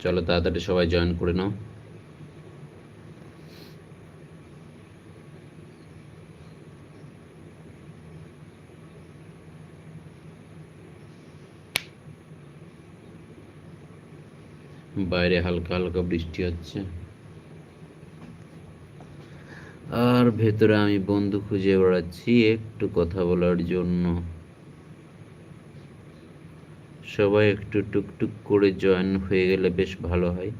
চলো তাড়াতাড়ি সবাই জয়েন করে নাও। বাইরে হালকা হালকা বৃষ্টি হচ্ছে। আর ভেতরে আমি বন্ধু খুঁজে বেড়াচ্ছি, একটু কথা বলার জন্য। সবাই একটু টুকটুক করে জয়েন হয়ে গেলে বেশ ভালো হয়।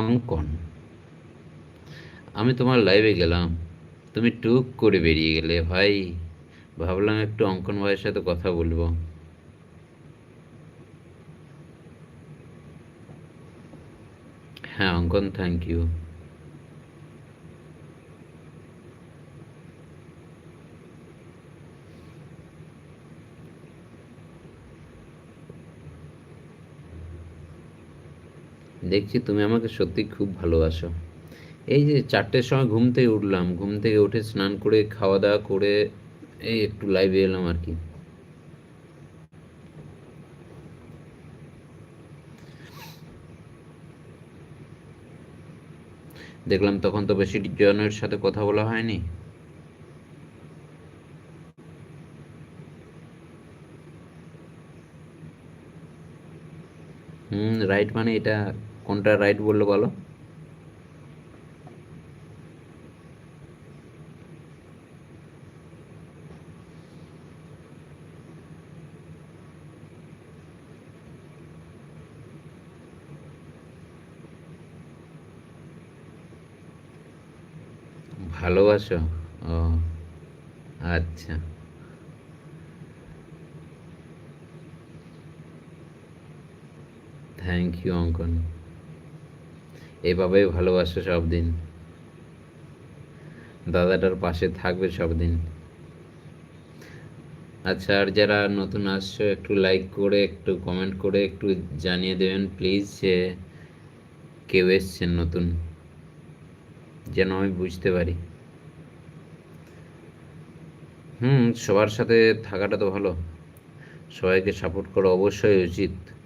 অঙ্কন, আমি তোমার লাইভে গেলাম। তুমি টুক করে বেরিয়ে গেলে, ভাই। ভাবলাম একটু অঙ্কন ভাইয়ের সাথে কথা বলব। হ্যাঁ অঙ্কন থ্যাংক ইউ দেখছি তুমি আমাকে সত্যি খুব ভালোবাসো। এই যে চারটের সময় ঘুম থেকে উঠলাম, ঘুম থেকে উঠে স্নান করে খাওয়া দাওয়া করে এই একটু লাইভে এলাম আর কি। দেখলাম তখন তো বেশি জনের সাথে কথা বলা হয়নি। হুম রাইট মানে এটা কোনটা রাইট বলল বলো ভালোবাসো? ও আচ্ছা। থ্যাংক ইউ অঙ্কন এভাবেই ভালোবাসো সব দিন দাদাটার পাশে থাকবে সব দিন আচ্ছা আর যারা নতুন আসছো, একটু লাইক করে, একটু কমেন্ট করে, একটু জানিয়ে দেবেন প্লিজ যে কেউ এসছেন নতুন। যেন আমি বুঝতে পারি। হুম, সবার সাথে থাকাটা তো ভালো। সবাইকে সাপোর্ট করা অবশ্যই উচিত।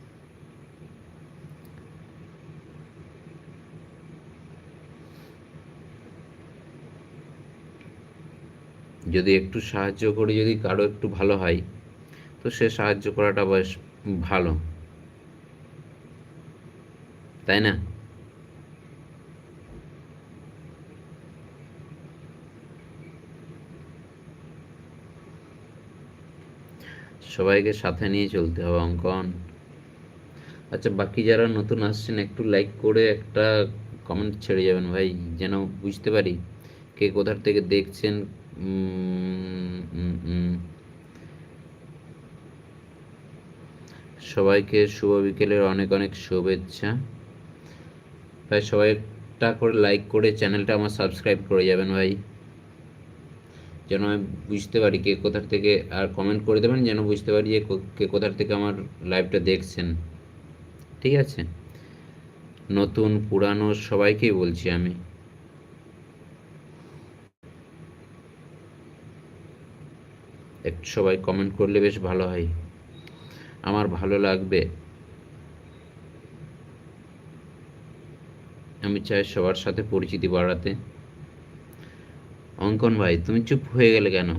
যদি একটু সাহায্য করে, যদি কারও একটু ভালো হয়, তো সে সাহায্য করাটা বেশ ভালো তাই না সবাইকে সাথে নিয়ে চলতে হবে, অঙ্কন আচ্ছা বাকি যারা নতুন আসছেন, একটু লাইক করে একটা কমেন্ট ছেড়ে যাবেন ভাই, যেন বুঝতে পারি কে কোথার থেকে দেখছেন। সবাইকে শুভ বিকেলের অনেক অনেক শুভেচ্ছা। ভাই সবাই একটা করে লাইক করে চ্যানেলটা আমার সাবস্ক্রাইব করে যাবেন ভাই। যেন আমি বুঝতে পারি কে কোথার থেকে আর কমেন্ট করে দেবেন, যেন বুঝতে পারি যে কো- কোথার থেকে আমার লাইভটা দেখছেন। ঠিক আছে? নতুন, পুরানো সবাইকেই বলছি আমি। একটু সবাই কমেন্ট করলে বেশ ভালো হয়। আমার ভালো লাগবে। আমি চাই সবার সাথে পরিচিতি বাড়াতে। অঙ্কন ভাই, তুমি চুপ হয়ে গেলে কেন?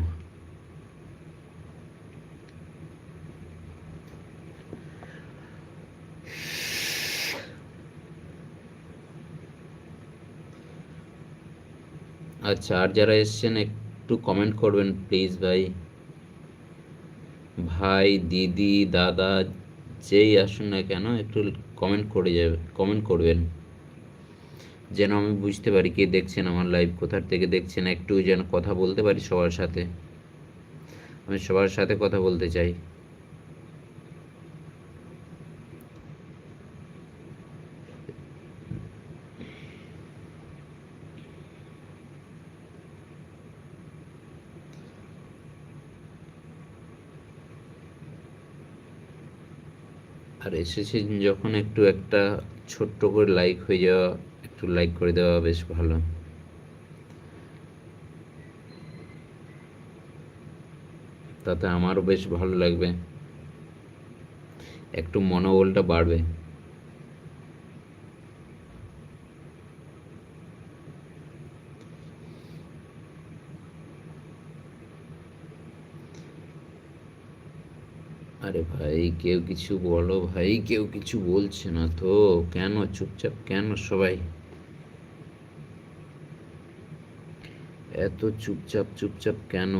আচ্ছা আর যারা এসছেন একটু কমেন্ট করবেন প্লিজ ভাই। ভাই, দিদি, দাদা, যেই আসুন না কেন, একটু কমেন্ট করে যাবে কমেন্ট করবেন। যেন আমি বুঝতে পারি কে দেখছেন আমার লাইভ কোথার থেকে দেখছেন, একটু যেন কথা বলতে পারি সবার সাথে। আমি সবার সাথে কথা বলতে চাই আর এসেছেন যখন একটু একটা ছোট্ট করে লাইক হয়ে যাওয়া, একটু লাইক করে দেওয়া বেশ ভালো। তাতে আমারও বেশ ভালো লাগবে। একটু মনোবলটা বাড়বে আরে ভাই, কেউ কিছু বলো ভাই, কেউ কিছু বলছে না তো। কেন, চুপচাপ কেন সবাই? এত চুপচাপ চুপচাপ কেন?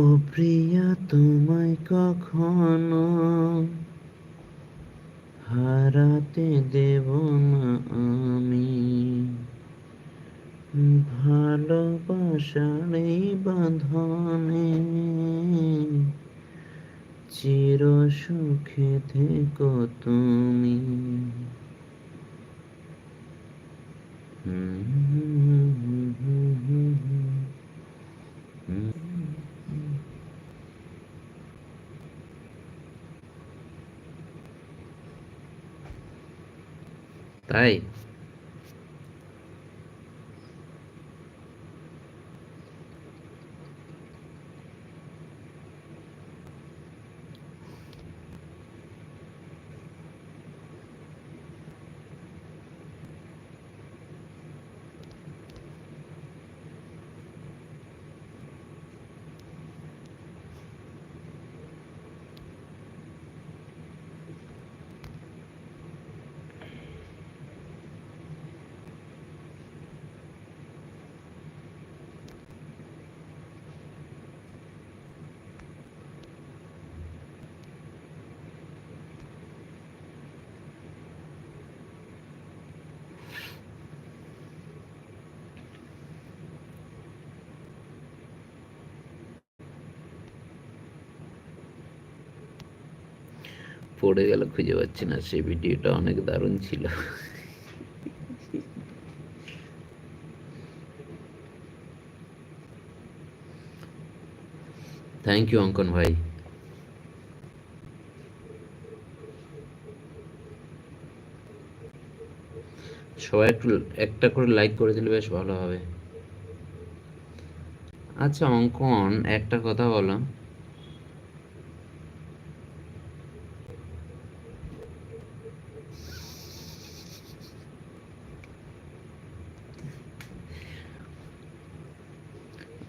ও প্রিয়া, তোমায় কখনো হারাতে দেব না আমি। ভালোবাসার এই বাঁধনে চির সুখে থেকো তুমি। তাই পড়ে গেল, খুঁজে পাচ্ছি না। সেই ভিডিওটা অনেক দারুণ ছিল। থ্যাংক ইউ অঙ্কন ভাই। সবাই একটু, একটা করে লাইক করে দিলে বেশ ভালো হবে। আচ্ছা অঙ্কন, একটা কথা বলো।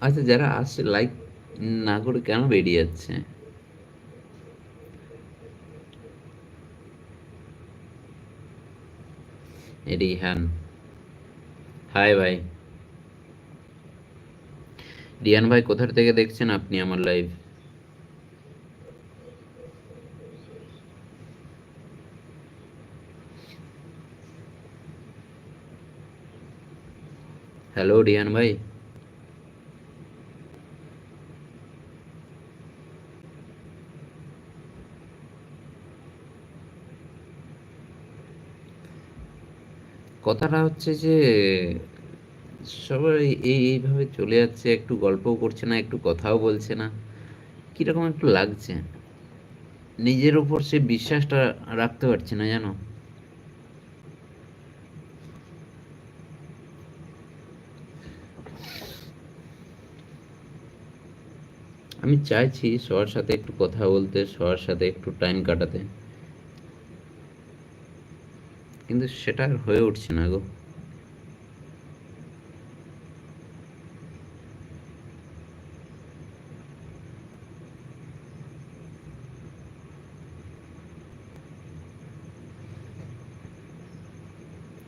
আচ্ছা যারা আসছে লাইক না করে কেন বেরিয়ে যাচ্ছে? রিহান। হাই ভাই। রিয়ান ভাই কোথা থেকে দেখছেন আপনি আমার লাইভ হ্যালো রিয়ান ভাই। কথাটা হচ্ছে যে, সবাই এই, এইভাবে চলে যাচ্ছে, একটু গল্পও করছে না, একটু কথাও বলছে না। কীরকম একটু লাগছে? নিজের ওপর সে বিশ্বাসটা রাখতে পারছে না, জানো? আমি চাইছি সবার সাথে একটু কথা বলতে, সবার সাথে একটু টাইম কাটাতে। কিন্তু সেটা আর হয়ে উঠছে না গো।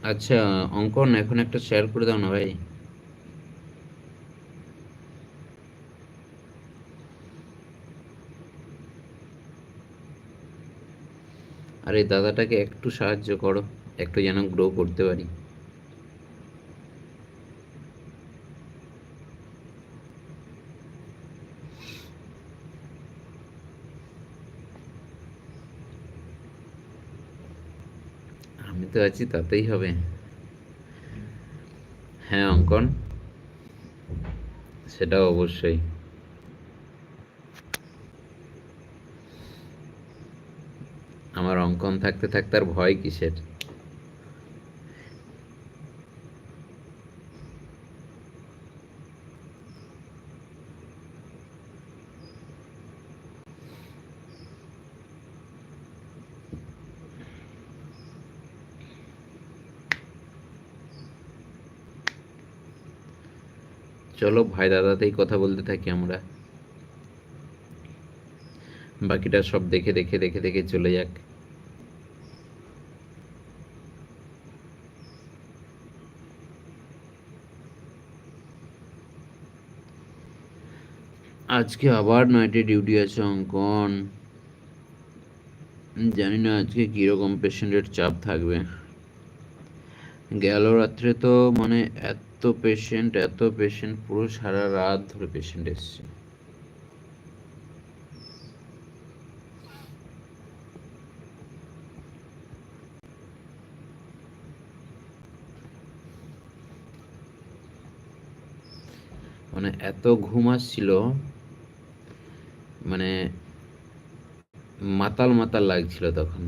আচ্ছা অঙ্কন, এখন একটা শেয়ার করে দাও না ভাই। আরে দাদাটাকে একটু সাহায্য করো। একটু যেন গ্রো করতে পারি। আমি তো আছি তাতেই হবে। হ্যাঁ অঙ্কন? সেটা অবশ্যই। আমার অঙ্কন থাকতে থাকতে আর ভয় কিসের? চলো ভাই দাদাতেই কথা বলতে থাকি আমরা। বাকিটা সব দেখে দেখে দেখে দেখে চলে যাক। আজকে আবার নাইটে ডিউটি আছে অঙ্কন। জানি না আজকে কীরকম পেশেন্টের চাপ থাকবে। গেল রাত্রে তো মানে এত পেশেন্ট এত পেশেন্ট পুরো সারা রাত ধরে পেশেন্ট এসছে। মানে এত ঘুম আসছিল মানে মাতাল মাতাল লাগছিল তখন।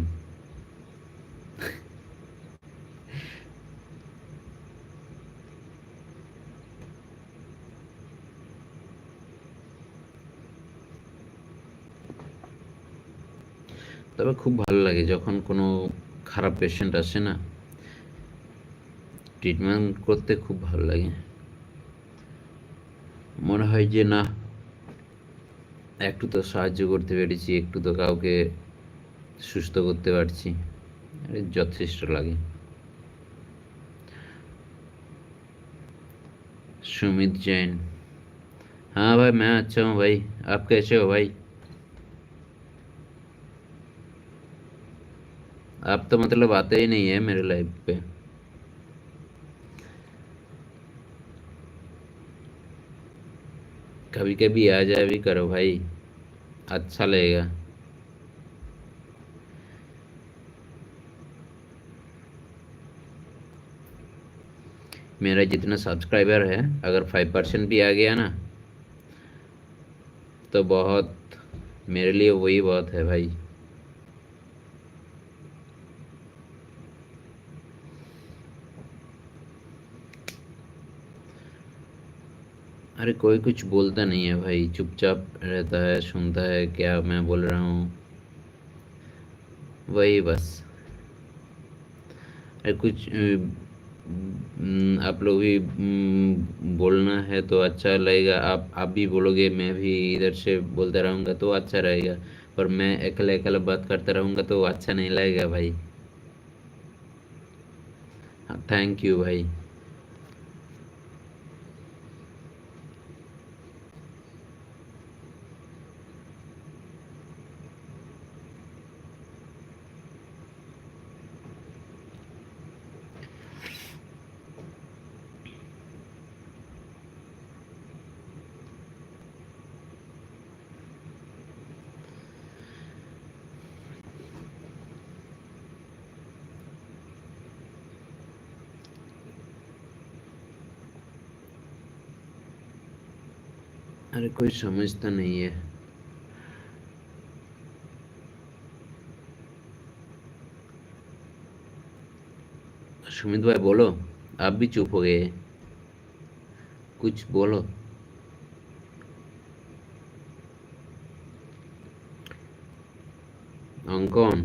তবে খুব ভালো লাগে যখন কোনো খারাপ পেশেন্ট আসে না ট্রিটমেন্ট করতে খুব ভালো লাগে মনে হয় যে না একটু তো সাহায্য করতে পেরেছি একটু তো কাউকে সুস্থ করতে পারছি যথেষ্ট লাগে सुमित जैन हाँ भाई मैं अच्छा हूँ भाई आप कैसे हो भाई आप तो मतलब आते ही नहीं है मेरे लाइफ पे। कभी कभी आ जाए भी करो भाई अच्छा लगेगा। मेरा जितना सब्सक्राइबर है, अगर फाइव परसेंट भी आ गया ना तो बहुत मेरे लिए वही बहुत है भाई। अरे कोई कुछ बोलता नहीं है भाई, चुपचाप रहता है, सुनता है क्या मैं बोल रहा हूँ। वही बस। अरे कुछ आप लोग भी बोलना है तो अच्छा लगेगा। आप आप भी बोलोगे, मैं भी इधर से बोलता रहूँगा तो अच्छा रहेगा। पर मैं अकेला अकेला बात करता रहूँगा तो अच्छा नहीं लगेगा भाई। हाँ थैंक यू भाई। अरे कोई समझता नहीं है सुमित भाई बोलो आप भी चुप हो गए कुछ बोलो অঙ্কন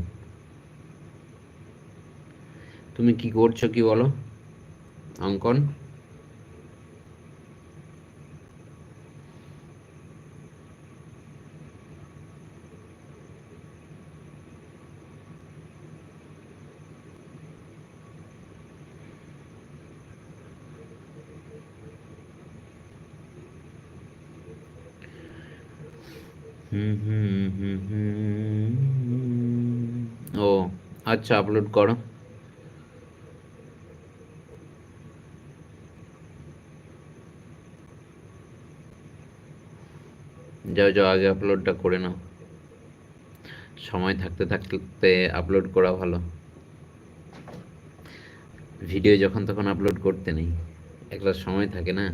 তুমি কি করছো কি বলো অঙ্কন ও আচ্ছা আপলোড করো। যাও যাও, আগে আপলোডটা করে নাও। সময় থাকতে থাকতে আপলোড করা ভালো। ভিডিও যখন তখন আপলোড করতে নেই। একটা সময় থাকে না।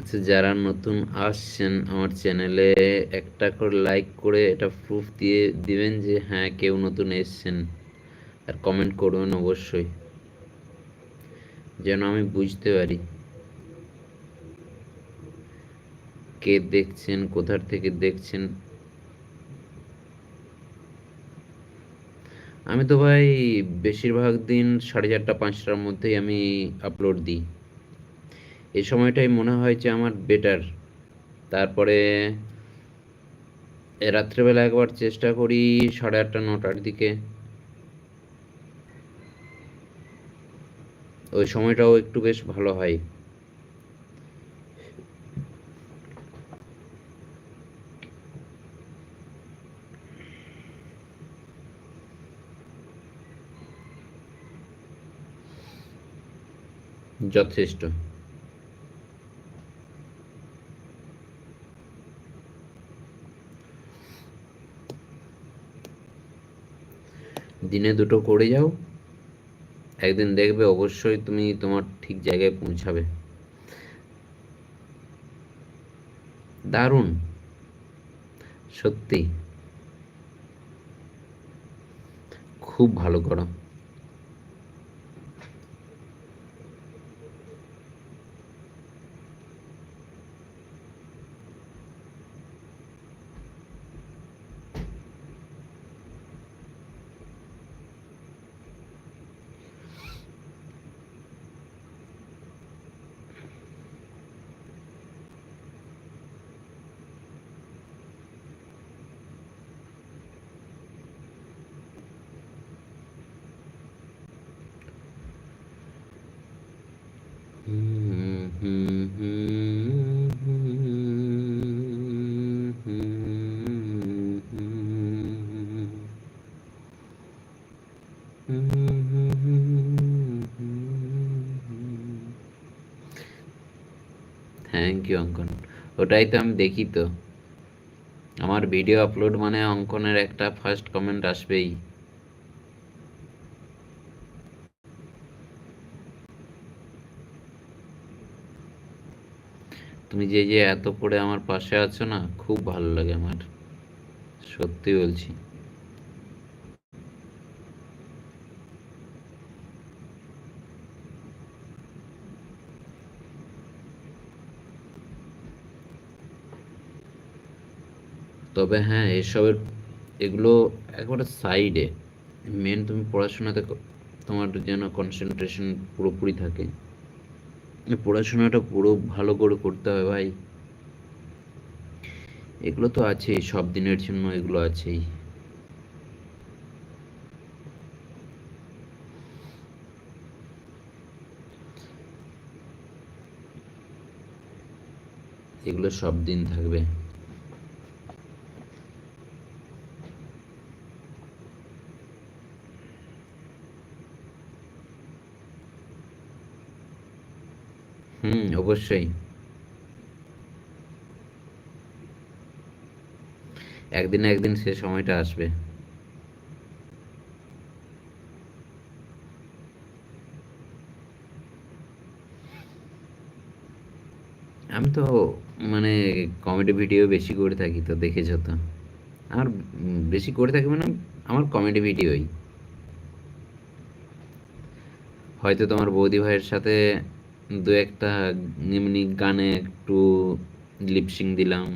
আচ্ছা যারা নতুন আসছেন আমার চ্যানেলে, একটা করে লাইক করে এটা প্রুফ দিয়ে দিবেন যে হ্যাঁ কেউ নতুন এসছেন। আর কমেন্ট করবেন অবশ্যই। যেন আমি বুঝতে পারি। কে দেখছেন, কোথার থেকে দেখছেন? আমি তো ভাই, বেশিরভাগ দিন সাড়ে চারটা, পাঁচটার মধ্যেই আমি আপলোড দিই। এই সময়টাই মনে হয় যে আমার বেটার তারপরে রাত্রেবেলা একবার চেষ্টা করি সাড়ে আটটা, নটার দিকে। ওই সময়টাও একটু বেশ ভালো হয়। যথেষ্ট। দিনে দুটো করে যাও। একদিন দেখবে অবশ্যই তুমি তোমার ঠিক জায়গায় পৌঁছাবে। দারুণ। সত্যি। খুব ভালো করো। ইউ অঙ্কন? ওটাই তো আমি দেখি তো। আমার ভিডিও আপলোড মানে অঙ্কনের একটা ফার্স্ট কমেন্ট আসবেই। তুমি যে যে এত করে আমার পাশে আছো না, খুব ভালো লাগে আমার। সত্যি বলছি। তবে হ্যাঁ এসবের এগুলো একবারে সাইডে মেন তুমি পড়াশোনাতে তোমার যেন কনসেন্ট্রেশন পুরোপুরি থাকে। পড়াশোনাটা পুরো ভালো করে করতে হবে ভাই। এগুলো তো আছেই, সব দিনের জন্য এগুলো আছেই। এগুলো সব দিন থাকবে। হুম, অবশ্যই। একদিন একদিন সে সময়টা আসবে। আমি তো মানে কমেডি ভিডিও বেশি করে থাকি তো, দেখেছ তো। আমার বেশি করে থাকি মানে আমার কমেডি ভিডিওই হয়তো তোমার বৌদি ভাইয়ের সাথে দু একটা এমনি গানে একটু লিপসিং দিলাম।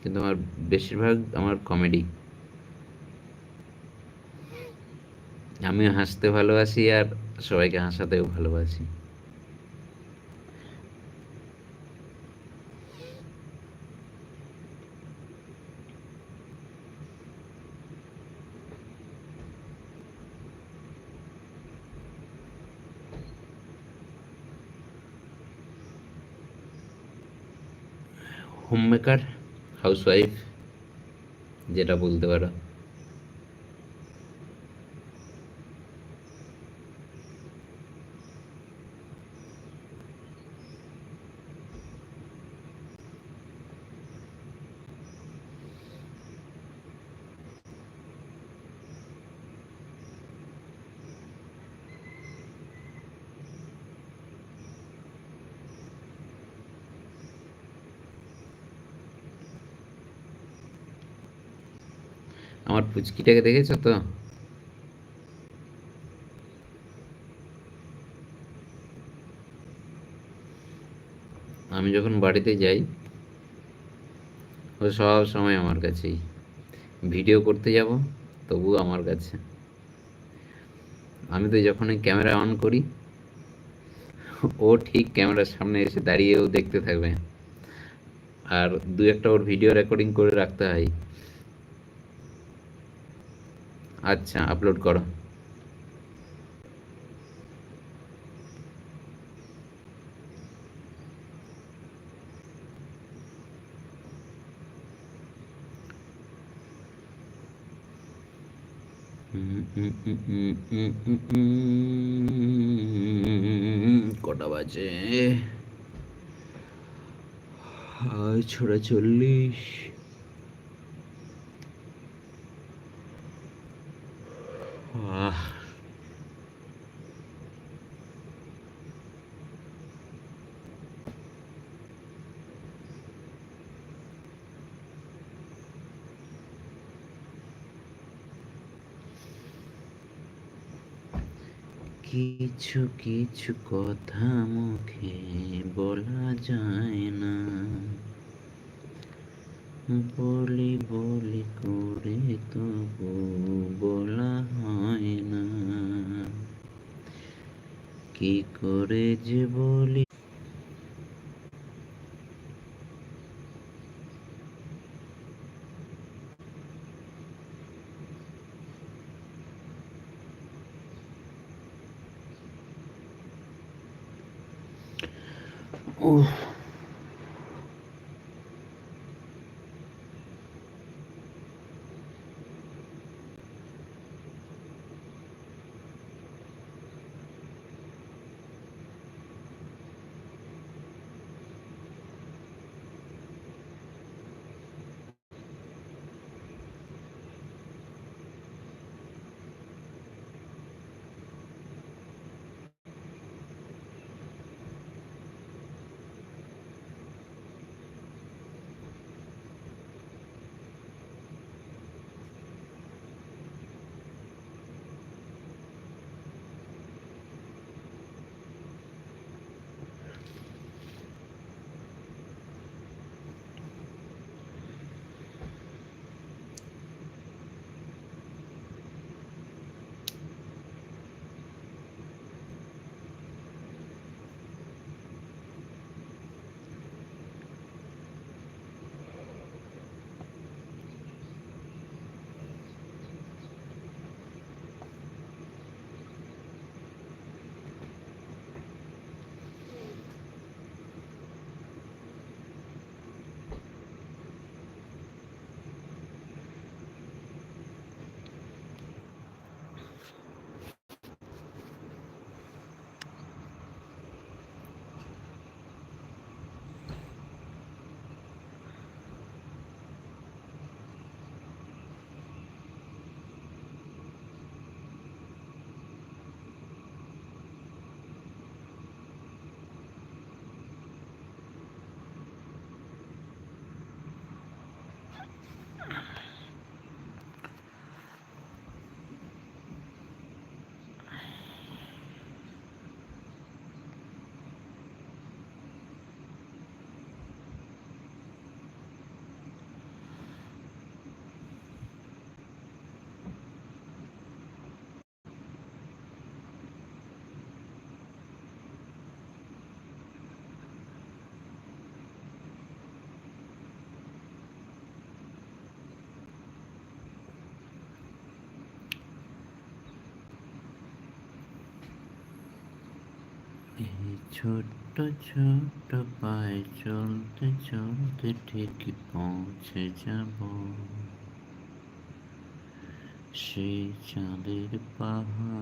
কিন্তু আমার বেশিরভাগ আমার কমেডি আমিও হাসতে ভালোবাসি আর সবাইকে হাসাতেও ভালোবাসি। হোম মেকার হাউসওয়াইফ যেটা বলতে পারো। আমার পুচকিটাকে দেখেছ তো? আমি যখন বাড়িতে যাই, ও সব সময় আমার কাছেই। ভিডিও করতে যাব, তবু আমার কাছে। আমি তো যখন ক্যামেরা অন করি, ও ঠিক ক্যামেরার সামনে এসে দাঁড়িয়েও দেখতে থাকবে। আর দু একটা ওর ভিডিও রেকর্ডিং করে রাখতে হয়। আচ্ছা আপলোড করো। কটা বাজে? ছড়া চল্লিশ। কিছু কিছু কথা মুখে বলা যায় না। বলি বলি করে তবু বলা হয় না। কি করে যে বলি ছোট্ট ছোট্ট পায়ে চলতে চলতে ঠিক পৌঁছে যাব। সেই চাঁদের পাহাড়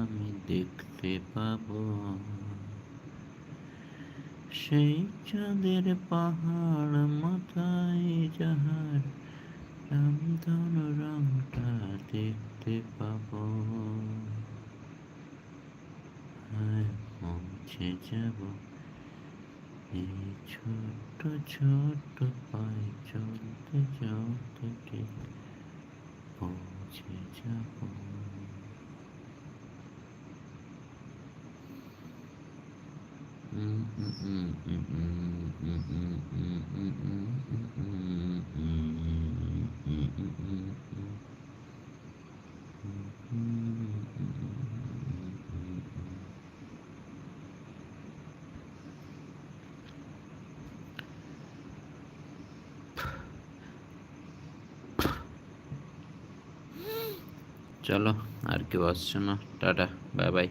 আমি দেখতে পাব। সেই চাঁদের পাহাড় মাথায় যাহার রামধন রংটা দেখতে পাবো। পৌঁছে যাব এই ছোট্ট ছোট্ট পায়ে চলতে চলতে ঠিক পৌঁছে যাব চলো আর কেউ আসছে না। Tata bye bye